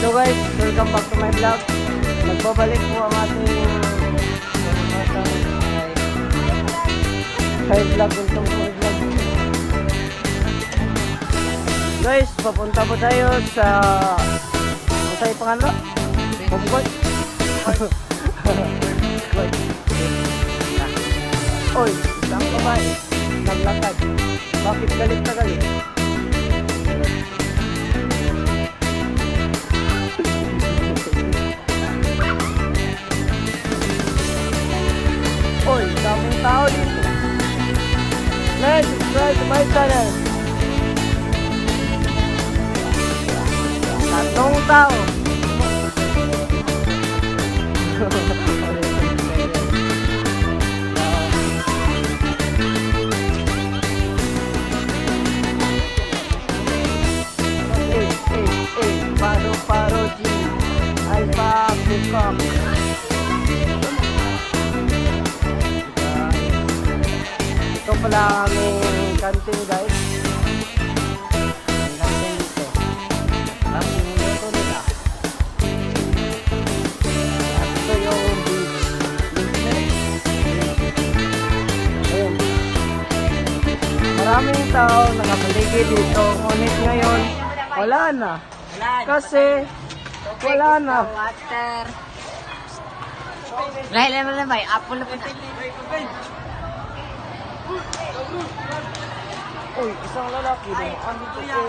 Hello guys, welcome back to my vlog. Magbabalik po ang ating kay vlog untong vlog. Guys, papunta po tayo sa ano tayo pangalan? Bumboy. Oy, isang babae naglakad. Bakit galit na Let's subscribe to my channel. Pala aming canteen guys. Ang canteen dito. Ang luto nila. At ito yung beach. Ayun. Maraming tao nakapaligid dito. Ngunit ngayon, wala na. Kasi, wala na. Water. Naman na may apple na po na. Uy, isang lalaki mo. Andito si